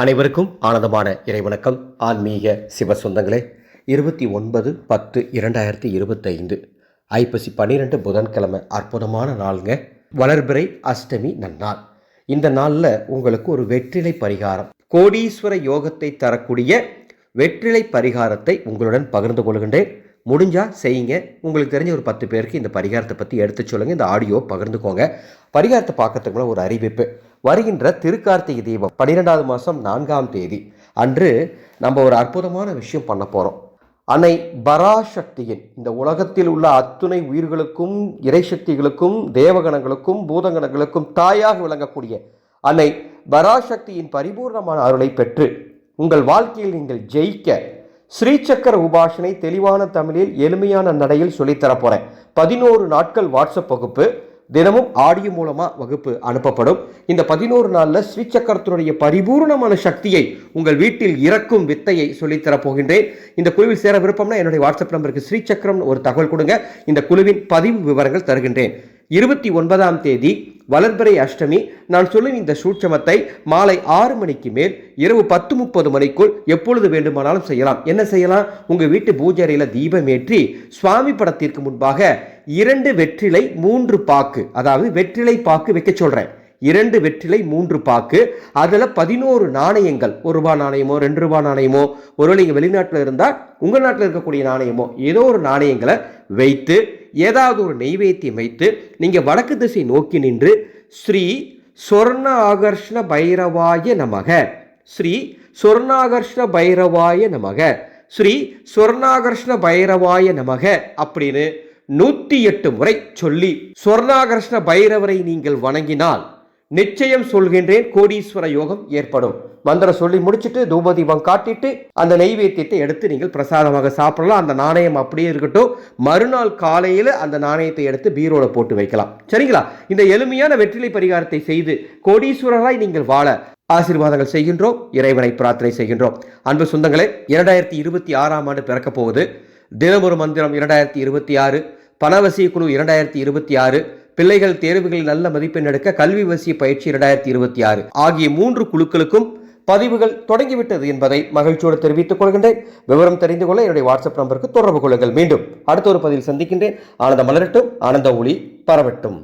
அனைவருக்கும் ஆனந்தமான இறைவணக்கம். ஆன்மீக சிவ சொந்தங்களே இருபத்தி ஒன்பது பத்து இரண்டாயிரத்தி இருபத்தைந்து. ஐப்பசி பன்னிரெண்டு புதன்கிழமை அற்புதமான நாளுங்க. வளர்பிறை அஷ்டமி நன்னாள். இந்த நாளில் உங்களுக்கு ஒரு வெற்றிலை பரிகாரம். கோடீஸ்வர யோகத்தை தரக்கூடிய வெற்றிலை பரிகாரத்தை உங்களுடன் பகிர்ந்து கொள்கின்றேன். முடிஞ்சால் செய்யுங்க. உங்களுக்கு தெரிஞ்ச ஒரு பத்து பேருக்கு இந்த பரிகாரத்தை பற்றி எடுத்து சொல்லுங்கள் இந்த ஆடியோ பகிர்ந்துக்கோங்க. பரிகாரத்தை பார்க்கறதுக்கு ஒரு அறிவிப்பு. வருகின்ற திருக்கார்த்திகை தீபம் பன்னிரெண்டாவது மாதம் நான்காம் தேதி. அன்று நம்ம ஒரு அற்புதமான விஷயம் பண்ண போகிறோம் அன்னை பராசக்தியின் இந்த உலகத்தில் உள்ள அத்துணை உயிர்களுக்கும் இறைசக்திகளுக்கும் தேவகணங்களுக்கும் பூதகணங்களுக்கும் தாயாக விளங்கக்கூடிய அன்னை பராசக்தியின் பரிபூர்ணமான அருளை பெற்று உங்கள் வாழ்க்கையில் நீங்கள் ஜெயிக்க ஸ்ரீசக்கர உபாசனை தெளிவான தமிழில் எளிமையான நடையில் சொல்லித்தரப்போகிறேன் பதினோரு நாட்கள் வாட்ஸ்அப் வகுப்பு. தினமும் ஆடியோ மூலமா வகுப்பு அனுப்பப்படும். இந்த பதினோரு நாள்ல ஸ்ரீசக்கரத்தினுடைய பரிபூர்ணமான சக்தியை உங்கள் வீட்டில் இறக்கும் வித்தையை சொல்லித்தரப் போகின்றேன். இந்த குழுவில் சேர விருப்பம்னா என்னுடைய வாட்ஸ்அப் நம்பருக்கு ஸ்ரீசக்கரம் ஒரு தகவல் கொடுங்க. இந்த குழுவின் பதிவு விவரங்கள் தருகின்றேன். இருபத்தி ஒன்பதாம் தேதி வளர்பிறை அஷ்டமி. நான் சொல்லும் இந்த சூட்சமத்தை மாலை ஆறு மணிக்கு மேல் இரவு பத்து முப்பது மணிக்குள் எப்பொழுது வேண்டுமானாலும் செய்யலாம். என்ன செய்யலாம்? உங்கள் வீட்டு பூஜை தீபமேற்றி தீபம் ஏற்றி சுவாமி படத்திற்கு முன்பாக இரண்டு வெற்றிலை மூன்று பாக்கு அதாவது வெற்றிலை பாக்கு வைக்க சொல்கிறேன் இரண்டு வெற்றிலை மூன்று பாக்கு. அதில் பதினோரு நாணயங்கள். ஒரு ரூபா நாணயமோ ரெண்டு ரூபா நாணயமோ ஒருவேளை நீங்கள் வெளிநாட்டில் இருந்தால் உங்கள் நாட்டில் இருக்கக்கூடிய நாணயமோ ஏதோ ஒரு நாணயங்களை வைத்து ஏதாவது ஒரு நெய்வேத்தியம் வைத்து நீங்கள் வடக்கு திசை நோக்கி நின்று ஸ்ரீ சொர்ண ஆகர்ஷ்ண பைரவாய நமக. ஸ்ரீ சொர்ணாகர்ஷ்ண பைரவாய நமக. ஸ்ரீ சொர்ணாகர்ஷ்ண பைரவாய நமக அப்படின்னு நூற்றி எட்டு முறை சொல்லி சொர்ணாகர்ஷ்ண பைரவரை நீங்கள் வணங்கினால் நிச்சயம் சொல்கின்றேன் கோடீஸ்வர யோகம் ஏற்படும். மந்திரம் சொல்லி முடிச்சுட்டு தூபதீபம் காட்டிட்டு அந்த நெய்வேத்தியத்தை எடுத்து நீங்கள் பிரசாதமாக சாப்பிடலாம். அந்த நாணயம் அப்படியே இருக்கட்டும். மறுநாள் காலையில் அந்த நாணயத்தை எடுத்து பீரோல போட்டு வைக்கலாம். சரிங்களா? இந்த எளிமையான வெற்றிலை பரிகாரத்தை செய்து கோடீஸ்வரராய் நீங்கள் வாழ ஆசீர்வாதங்கள் செய்கின்றோம் இறைவனை பிரார்த்தனை செய்கின்றோம். அன்பு சொந்தங்களே இரண்டாயிரத்தி இருபத்தி ஆறாம் ஆண்டு பிறக்கப் போவது தினமொரு மந்திரம் இரண்டாயிரத்தி இருபத்தி ஆறு பணவசிய குழு இரண்டாயிரத்தி இருபத்தி ஆறு பிள்ளைகள் தேர்வுகளில் நல்ல மதிப்பெண் எடுக்க கல்வி வசிய பயிற்சி இரண்டாயிரத்தி இருபத்தி ஆறு. ஆகிய மூன்று குழுக்களுக்கும் பதிவுகள் தொடங்கிவிட்டது என்பதை மகிழ்ச்சியோடு தெரிவித்துக் கொள்கின்றேன். விவரம் தெரிந்து கொள்ள என்னுடைய வாட்ஸ்அப் நம்பருக்கு தொடர்பு கொள்ளுங்கள். மீண்டும் அடுத்த ஒரு பதிவில் சந்திக்கின்றேன். ஆனந்த மலரட்டும் ஆனந்த ஒளி பரவட்டும்.